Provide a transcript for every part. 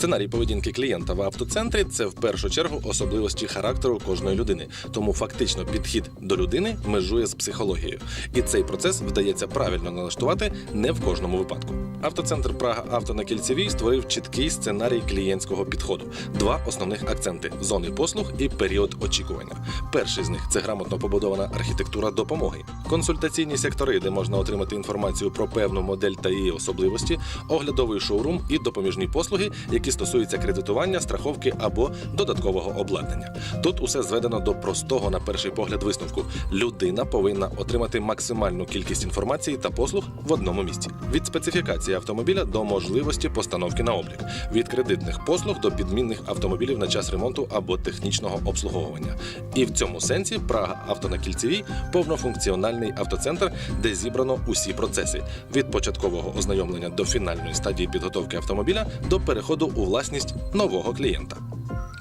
Сценарій поведінки клієнта в автоцентрі це в першу чергу особливості характеру кожної людини. Тому фактично підхід до людини межує з психологією. І цей процес вдається правильно налаштувати не в кожному випадку. Автоцентр Прага Авто на Кільцевій створив чіткий сценарій клієнтського підходу. Два основних акценти зони послуг і період очікування. Перший з них це грамотно побудована архітектура допомоги, консультаційні сектори, де можна отримати інформацію про певну модель та її особливості, оглядовий шоурум і допоміжні послуги, які стосуються кредитування, страховки або додаткового обладнання. Тут усе зведено до простого на перший погляд висновку. Людина повинна отримати максимальну кількість інформації та послуг в одному місці. Від специфікації автомобіля до можливості постановки на облік, від кредитних послуг до підмінних автомобілів на час ремонту або технічного обслуговування. І в цьому сенсі Прага авто на кільцевій повнофункціональний автоцентр, де зібрано усі процеси від початкового ознайомлення до фінальної стадії підготовки автомобіля до переходу у власність нового клієнта.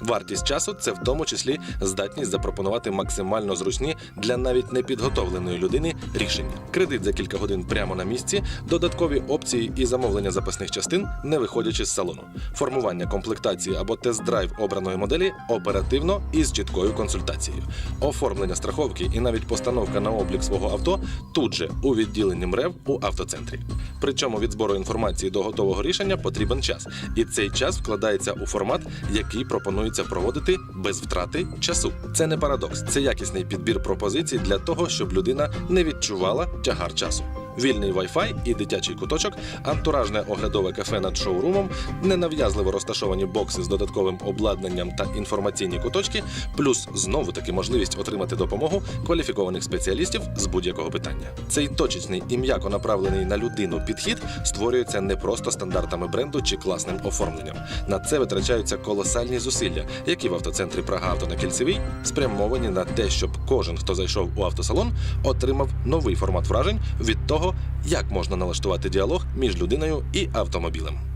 Вартість часу це в тому числі здатність запропонувати максимально зручні для навіть непідготовленої людини рішення. Кредит за кілька годин прямо на місці, додаткові опції і замовлення запасних частин, не виходячи з салону, формування комплектації або тест-драйв обраної моделі оперативно і з чіткою консультацією, оформлення страховки і навіть постановка на облік свого авто тут же у відділенні МРЕВ у автоцентрі. Причому від збору інформації до готового рішення потрібен час, і цей час вкладається у формат, який пропонується проводити без втрати часу. Це не парадокс, це якісний підбір пропозицій для того, щоб людина не відчувала тягар часу. Вільний Wi-Fi і дитячий куточок, антуражне оглядове кафе над шоурумом, ненав'язливо розташовані бокси з додатковим обладнанням та інформаційні куточки, плюс знову таки можливість отримати допомогу кваліфікованих спеціалістів з будь-якого питання. Цей точечний і м'яко направлений на людину підхід створюється не просто стандартами бренду чи класним оформленням. На це витрачаються колосальні зусилля, які в автоцентрі Прага Авто на Кільцевій спрямовані на те, щоб кожен, хто зайшов у автосалон, отримав новий формат вражень від того, як можна налаштувати діалог між людиною і автомобілем.